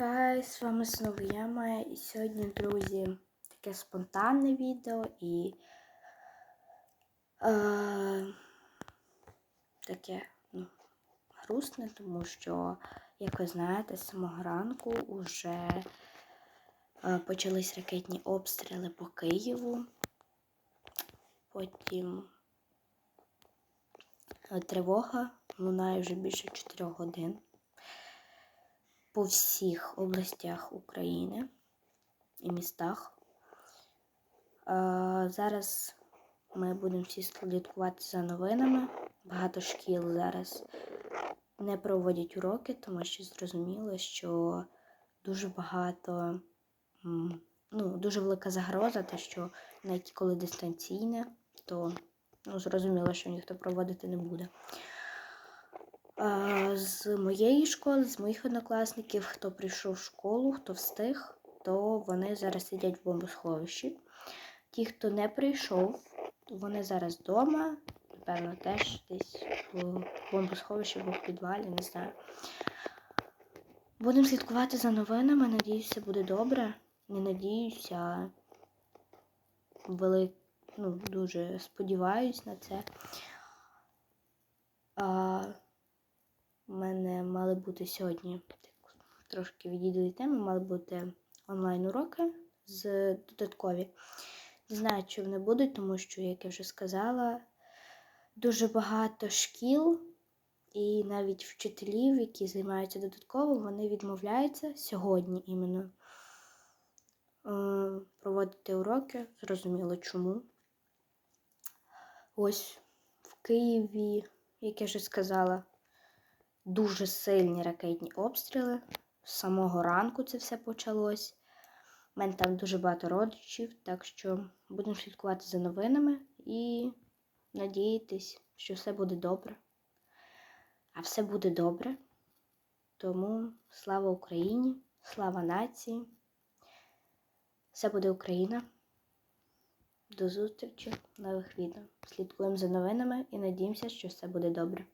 Хай, з вами знову я Майя, і сьогодні, друзі, таке спонтанне відео і е, таке ну, грустне, тому що, як ви знаєте, з самого ранку вже е, почались ракетні обстріли по Києву. Потім е, тривога лунає вже більше 4 годин по всіх областях України і містах. Зараз ми будемо всі слідкувати за новинами. Багато шкіл зараз не проводять уроки, тому що зрозуміло, що дуже багато, ну, дуже велика загроза, те, що навіть коли дистанційне, то ну, зрозуміло, що ніхто проводити не буде. З моєї школи, з моїх однокласників, хто прийшов в школу, хто встиг, то вони зараз сидять в бомбосховищі. Ті, хто не прийшов, вони зараз вдома, напевно, теж десь в бомбосховищі або в підвалі, не знаю. Будемо слідкувати за новинами. Надіюся, буде добре. Не надіюся, а вели... ну, дуже сподіваюсь на це. А... У мене мали бути сьогодні, трошки відійду від теми, мали бути онлайн-уроки з додаткові. Не знаю, чи вони будуть, тому що, як я вже сказала, дуже багато шкіл і навіть вчителів, які займаються додатково, вони відмовляються сьогодні іменно е, проводити уроки. Зрозуміло чому. Ось в Києві, як я вже сказала, дуже сильні ракетні обстріли. З самого ранку це все почалось. У мене там дуже багато родичів, так що будемо слідкувати за новинами і надіятись, що все буде добре. А все буде добре. Тому слава Україні, слава нації. Все буде Україна. До зустрічі в нових відео. Слідкуємо за новинами і надіємося, що все буде добре.